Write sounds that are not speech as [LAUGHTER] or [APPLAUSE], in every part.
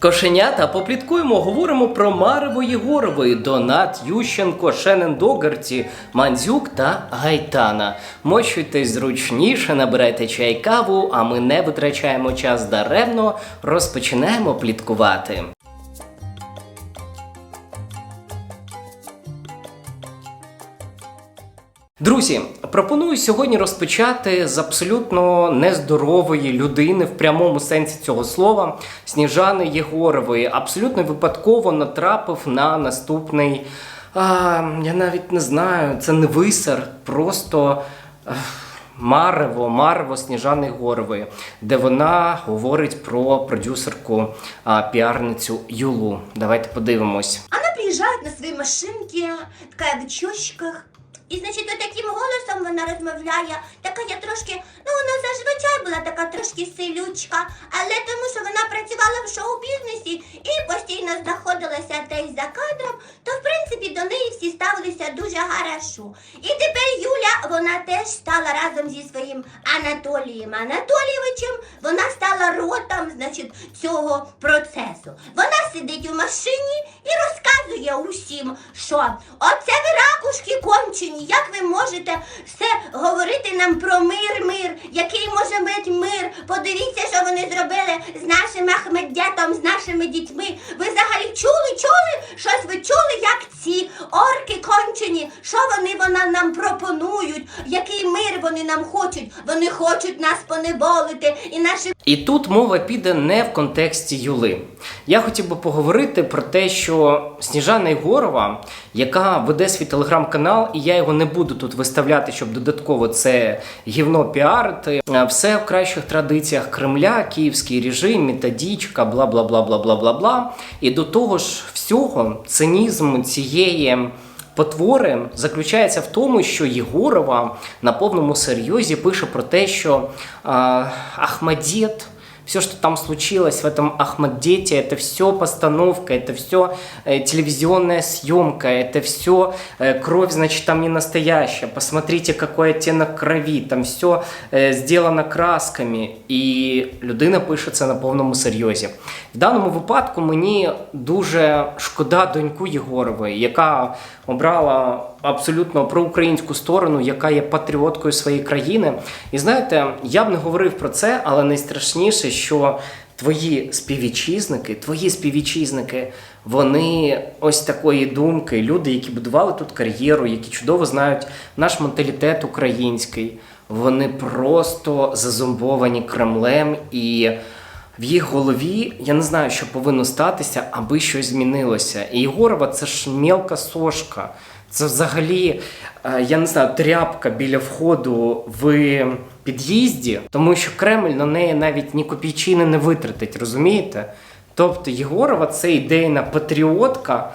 Кошенята, попліткуємо, говоримо про Марево Єгорової, Донат, Ющенко, Шенен Догарті, Мандзюк та Гайтана. Мощуйтесь зручніше, набирайте чай каву, а ми не витрачаємо час даремно, розпочинаємо пліткувати. Друзі, пропоную сьогодні розпочати з абсолютно нездорової людини в прямому сенсі цього слова Сніжани Єгорової. Абсолютно випадково натрапив на наступний. А, я навіть не знаю, це не висер, просто. ех, Марево, Марево Сніжани Єгорової, де вона говорить про продюсерку піарницю Юлу. Давайте подивимось. Она приезжает на своїй машинці, така в очочках. І, значить, отаким таким голосом вона розмовляє, така я трошки, ну вона зазвичай була така трошки силючка, але тому що вона працювала в шоу-бізнесі і постійно знаходилася десь за кадром, то в принципі до неї всі ставилися дуже хорошо. І тепер Юля, вона теж стала разом зі своїм Анатолієм Анатолійовичем, вона стала ротом, значить, цього процесу. Вона сидить у машині і розказує усім, що оце ви ракушки кончені, як ви можете все говорити нам про мир, мир, який може бути мир. Подивіться, що вони зробили з нашим Ахмеддятом, з нашими дітьми. Ви взагалі чули, чули? Щось ви чули, як ці орки кончені? Що вони вона нам пропонують? Який мир вони нам хочуть? Вони хочуть нас поневолити і наші І тут мова піде не в контексті Юли. Я хотів би поговорити про те, що Сніжана Єгорова, яка веде свій телеграм-канал, і я його не буду тут виставляти, щоб додатково це гівно піарити. Все в кращих традиціях Кремля, київський режим, методичка, бла бла бла бла бла бла бла. І до того ж всього цинізм цієї. Потвори заключається в тому, що Єгорова на повному серйозі пише про те, що Ахмадєт Ахмадет, все, что там случилось в этом Ахмадете, это все постановка, это все э, телевизионная съемка, это все кровь, значит, там не настоящая. Посмотрите, какой оттенок крови, там все сделано красками. І людина пише це на повному серйозі. В даному випадку мені дуже шкода доньку Єгорової, яка обрала абсолютно проукраїнську сторону, яка є патріоткою своєї країни. І знаєте, я б не говорив про це, але найстрашніше, що твої співвітчизники, твої співвітчизники, вони ось такої думки, люди, які будували тут кар'єру, які чудово знають наш менталітет український, вони просто зазомбовані Кремлем і. В їх голові я не знаю, що повинно статися, аби щось змінилося. І Єгорова це ж мелка сошка. Це взагалі, е, я не знаю, тряпка біля входу в під'їзді, тому що Кремль на неї навіть ні копійчини не витратить, розумієте? Тобто Єгорова це ідейна патріотка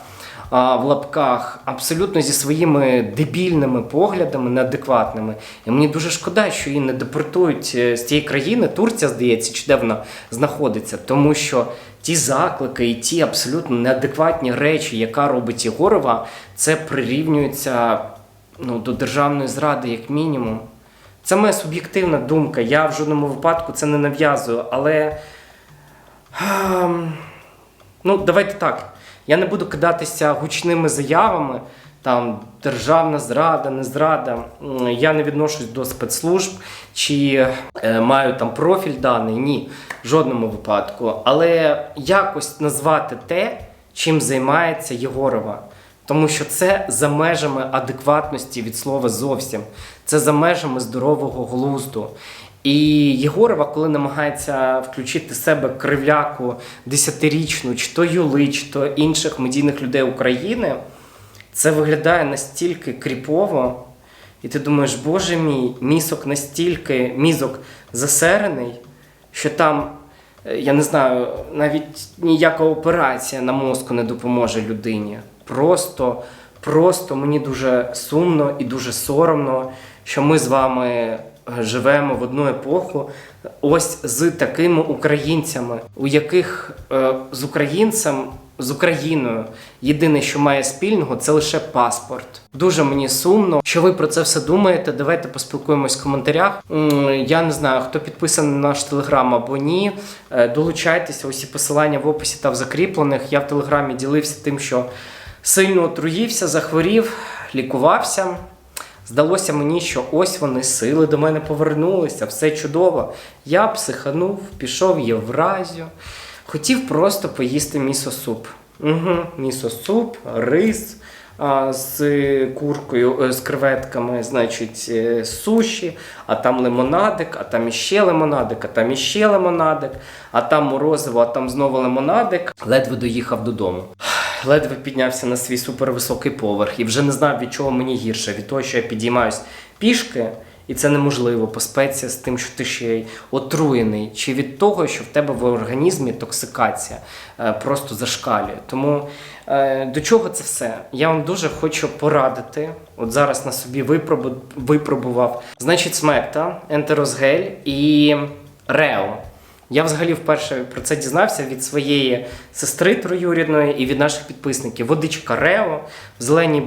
в лапках, абсолютно зі своїми дебільними поглядами, неадекватними. І мені дуже шкода, що її не депортують е, з тієї країни. Турція, здається, чи де вона знаходиться, тому що ті заклики і ті абсолютно неадекватні речі, яка робить Єгорова, це прирівнюється ну, до державної зради, як мінімум. Це моя суб'єктивна думка. Я в жодному випадку це не нав'язую, але. ем, Ну, давайте так. Я не буду кидатися гучними заявами, там державна зрада, не зрада. Я не відношусь до спецслужб чи е, маю там профіль даний. Ні, в жодному випадку. Але якось назвати те, чим займається Єгорова. Тому що це за межами адекватності від слова зовсім. Це за межами здорового глузду. І Єгорова, коли намагається включити себе кривляку десятирічну, чи то Юли, чи то інших медійних людей України, це виглядає настільки кріпово, і ти думаєш, боже мій, мізок настільки мізок засерений, що там, е, я не знаю, навіть ніяка операція на мозку не допоможе людині. Просто, просто мені дуже сумно і дуже соромно, що ми з вами е, живемо в одну епоху ось з такими українцями, у яких е, з українцем з Україною єдине, що має спільного, це лише паспорт. Дуже мені сумно, що ви про це все думаєте. Давайте поспілкуємось в коментарях. Я не знаю, хто підписаний на наш телеграм або ні. Е, Долучайтеся, усі посилання в описі та в закріплених. Я в телеграмі ділився тим, що сильно отруївся, захворів, лікувався. Здалося мені, що ось вони сили до мене повернулися, все чудово. Я психанув, пішов в Євразію. Хотів просто поїсти місо-суп. Угу, місо-суп, рис а, з куркою, е, з креветками, значить, е, суші, а там лимонадик, а там іще лимонадик, а там іще лимонадик, а там морозиво, а там знову лимонадик. Ледве доїхав додому. [SIGHS] Ледве піднявся на свій супервисокий поверх і вже не знав, від чого мені гірше. Від того, що я підіймаюсь пішки, і це неможливо по спеції з тим, що ти ще й отруєний, чи від того, що в тебе в організмі токсикація е, просто зашкалює. Тому е, до чого це все? Я вам дуже хочу порадити. От зараз на собі випробу- випробував. Значить, смекта, ентерозгель і рео. Я взагалі вперше про це дізнався від своєї сестри троюрідної і від наших підписників. Водичка Рео в зеленій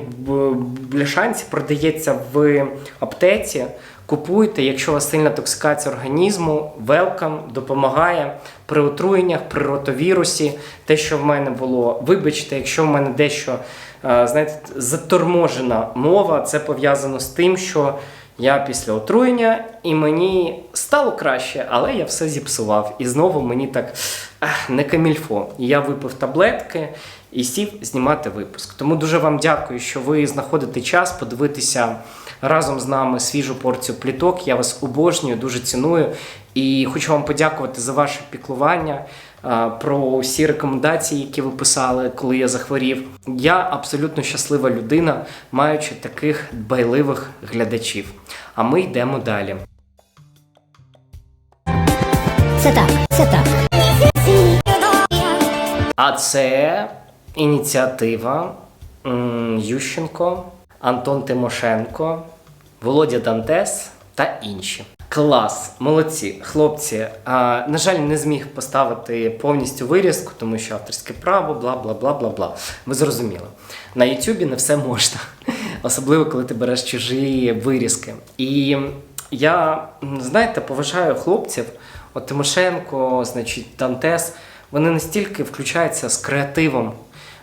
бляшанці продається в аптеці. Купуйте, якщо у вас сильна токсикація організму, велкам допомагає при отруєннях, при ротовірусі. Те, що в мене було, вибачте, якщо в мене дещо е, знаєте, заторможена мова, це пов'язано з тим, що я після отруєння і мені стало краще, але я все зіпсував. І знову мені так не камільфо. Я випив таблетки і сів знімати випуск. Тому дуже вам дякую, що ви знаходите час подивитися разом з нами свіжу порцію пліток. Я вас обожнюю, дуже ціную. І хочу вам подякувати за ваше піклування. е, Про всі рекомендації, які ви писали, коли я захворів. Я абсолютно щаслива людина, маючи таких дбайливих глядачів. А ми йдемо далі. Це так, це так. А це ініціатива Ющенко, Антон Тимошенко, Володя Дантес та інші. Клас, молодці, хлопці. А, на жаль, не зміг поставити повністю вирізку, тому що авторське право, бла бла бла бла бла. Ви зрозуміли. На Ютубі не все можна, [LAUGHS] особливо коли ти береш чужі вирізки. І я, знаєте, поважаю хлопців. От Тимошенко, значить, Дантес, вони настільки включаються з креативом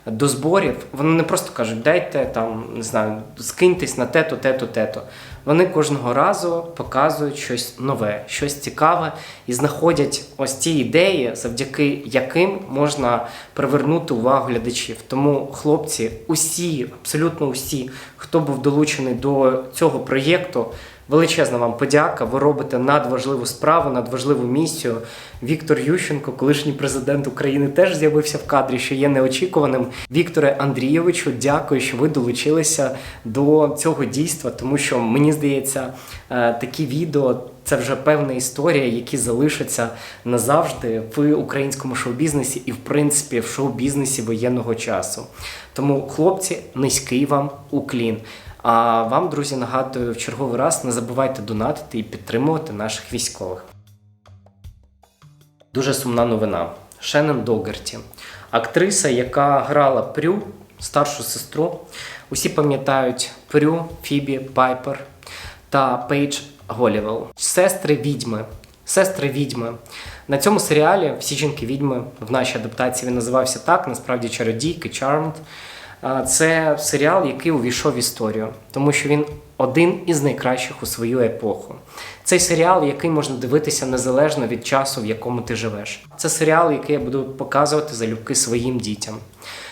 до зборів. Вони не просто кажуть, дайте там, не знаю, скиньтесь на те-то, те-то, те-то. Вони кожного разу показують щось нове, щось цікаве і знаходять ось ці ідеї, завдяки яким можна привернути увагу глядачів. Тому, хлопці, усі, абсолютно усі, хто був долучений до цього проєкту, Величезна вам подяка. Ви робите надважливу справу, надважливу місію. Віктор Ющенко, колишній президент України, теж з'явився в кадрі, що є неочікуваним. Вікторе Андрійовичу, дякую, що ви долучилися до цього дійства, тому що мені здається, е, такі відео. Це вже певна історія, які залишаться назавжди в українському шоу-бізнесі і, в принципі, в шоу-бізнесі воєнного часу. Тому, хлопці, низький вам уклін. А вам, друзі, нагадую в черговий раз не забувайте донатити і підтримувати наших військових. Дуже сумна новина. Шеннон Догерті, актриса, яка грала Прю, старшу сестру. Усі пам'ятають Прю, Фібі, Пайпер та Пейдж Голівел. Сестри відьми. Сестри відьми. На цьому серіалі всі жінки відьми в нашій адаптації він називався так, насправді чародійки, Charmed. Це серіал, який увійшов в історію, тому що він один із найкращих у свою епоху. Цей серіал, який можна дивитися незалежно від часу, в якому ти живеш. Це серіал, який я буду показувати залюбки своїм дітям.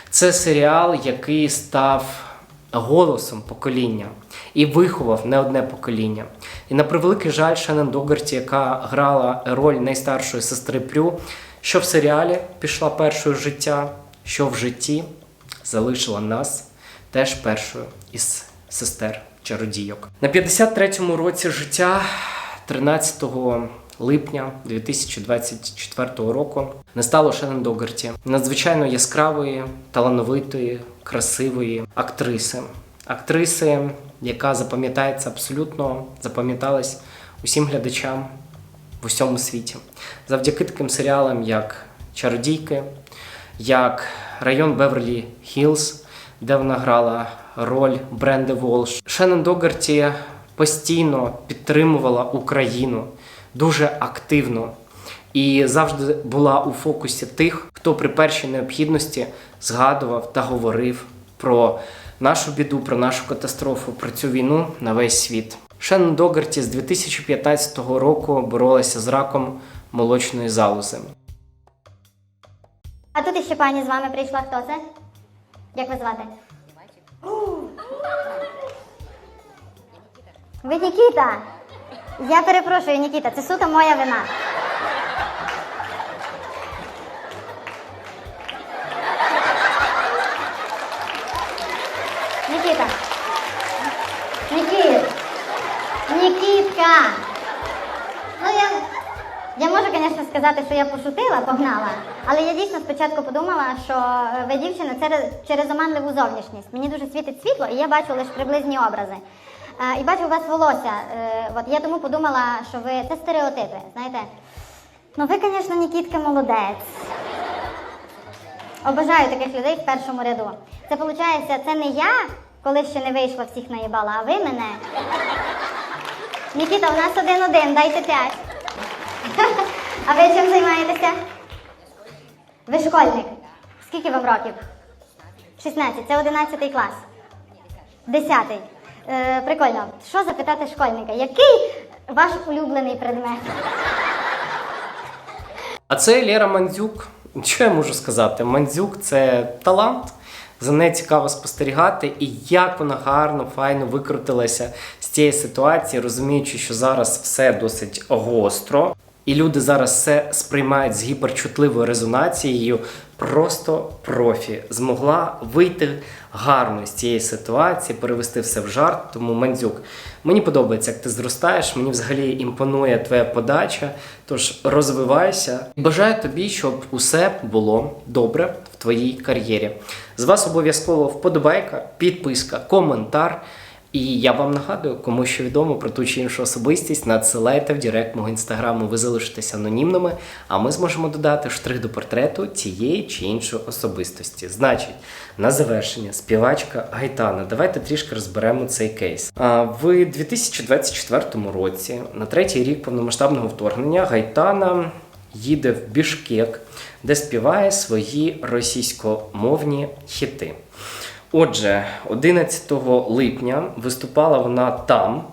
Це серіал, який став голосом покоління і виховав не одне покоління. І на превеликий жаль, Шеннон Догарті, яка грала роль найстаршої сестри Прю, що в серіалі пішла першою життя, що в житті залишила нас теж першою із сестер чародійок. На 53-му році життя, 13 липня 2024 року, не стало Шеннон надзвичайно яскравої, талановитої, красивої актриси. Актриси, яка запам'ятається абсолютно, запам'яталась усім глядачам в усьому світі. Завдяки таким серіалам, як Чародійки, як район Беверлі Хіллз, де вона грала роль Бренди Волш. Шеннон Догарті постійно підтримувала Україну дуже активно і завжди була у фокусі тих, хто при першій необхідності згадував та говорив про нашу біду, про нашу катастрофу, про цю війну на весь світ. Шеннон Догарті з 2015 року боролася з раком молочної залози. Пані з вами прийшла. Хто це? Як ви звати? Ви Нікіта. Я перепрошую, Нікіта, це суто моя вина. Сказати, що я пошутила, погнала, але я дійсно спочатку подумала, що е, ви дівчина через, через оманливу зовнішність. Мені дуже світить світло, і я бачу лише приблизні образи. Е, і бачу у вас волосся. Е, от я тому подумала, що ви це стереотипи. Знаєте, ну ви, звісно, Нікітка молодець. Обожаю таких людей в першому ряду. Це виходить, це не я, коли ще не вийшла, всіх наїбала, а ви мене. Нікіта, у нас один-один, дайте п'ять. А ви чим займаєтеся? Ви школьник. Скільки вам років? 16. Це 11 клас. 10. Е, прикольно. Що запитати школьника? Який ваш улюблений предмет? А це Лера Мандзюк. Що я можу сказати? Мандзюк це талант. За нею цікаво спостерігати, і як вона гарно, файно викрутилася з цієї ситуації, розуміючи, що зараз все досить гостро, і люди зараз все сприймають з гіперчутливою резонацією. Просто профі змогла вийти гарно з цієї ситуації, перевести все в жарт. Тому Мандзюк, мені подобається, як ти зростаєш. Мені взагалі імпонує твоя подача. Тож розвивайся. Бажаю тобі, щоб усе було добре в твоїй кар'єрі. З вас обов'язково вподобайка, підписка, коментар. І я вам нагадую, кому що відомо про ту чи іншу особистість, надсилайте в директ мого інстаграму, ви залишитеся анонімними, а ми зможемо додати штрих до портрету тієї чи іншої особистості. Значить, на завершення, співачка Гайтана. Давайте трішки розберемо цей кейс. А, В 2024 році, на третій рік повномасштабного вторгнення, Гайтана їде в Бішкек, де співає свої російськомовні хіти. Отже, 11 липня виступала вона там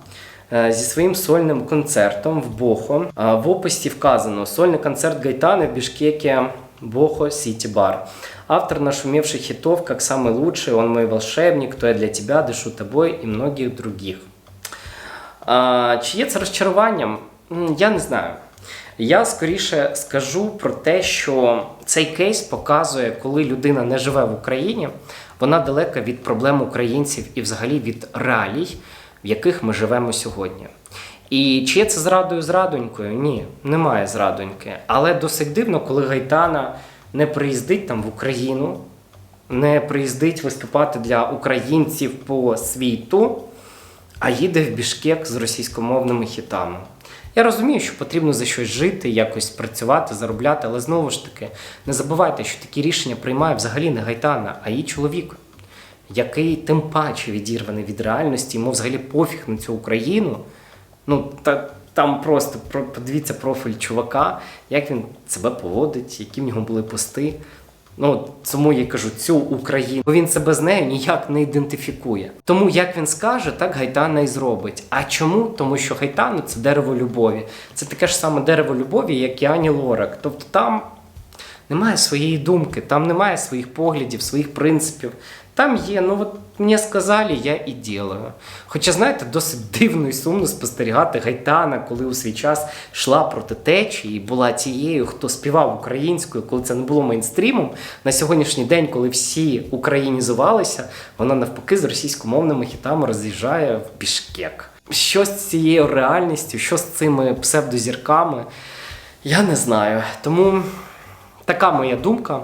е, зі своїм сольним концертом в Бохо. А В описі вказано сольний концерт Гайтаны в Бишкеке Бохо Сити Бар. Автор нашумевших хитов «Как самый лучший», «Он мой волшебник», «Кто я для тебя», «Дышу тобой» і многих других. А, чи є це розчаруванням? М, Я не знаю. Я скоріше скажу про те, що цей кейс показує, коли людина не живе в Україні, вона далека від проблем українців і взагалі від реалій, в яких ми живемо сьогодні. І чи є це зрадою зрадонькою? Ні, немає зрадоньки. Але досить дивно, коли Гайтана не приїздить там в Україну, не приїздить виступати для українців по світу, а їде в Бішкек з російськомовними хітами. Я розумію, що потрібно за щось жити, якось працювати, заробляти, але знову ж таки, не забувайте, що такі рішення приймає взагалі не Гайтана, а її чоловік, який тим паче відірваний від реальності, йому взагалі пофіг на цю Україну. Ну, та, там просто про- подивіться профіль чувака, як він себе поводить, які в нього були пости. Ну, тому я кажу цю Україну. Бо він себе з нею ніяк не ідентифікує. Тому як він скаже, так Гайтана і зробить. А чому? Тому що Гайтана це дерево любові. Це таке ж саме дерево любові, як і Ані Лорак. Тобто там немає своєї думки, там немає своїх поглядів, своїх принципів. Там є, ну от мені сказали, я і ділаю. Хоча, знаєте, досить дивно і сумно спостерігати Гайтана, коли у свій час йшла проти течії і була тією, хто співав українською, коли це не було мейнстрімом. На сьогоднішній день, коли всі українізувалися, вона навпаки з російськомовними хітами роз'їжджає в Бішкек. Що з цією реальністю, що з цими псевдозірками, я не знаю. Тому така моя думка.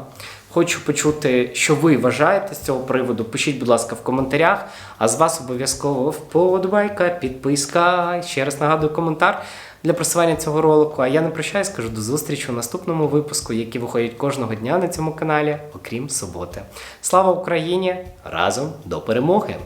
Хочу почути, що ви вважаєте з цього приводу. Пишіть, будь ласка, в коментарях. А з вас обов'язково вподобайка, підписка. Ще раз нагадую коментар. для просування цього ролику. А я не прощаюсь, кажу до зустрічі у наступному випуску, які виходять кожного дня на цьому каналі, окрім суботи. Слава Україні! Разом до перемоги!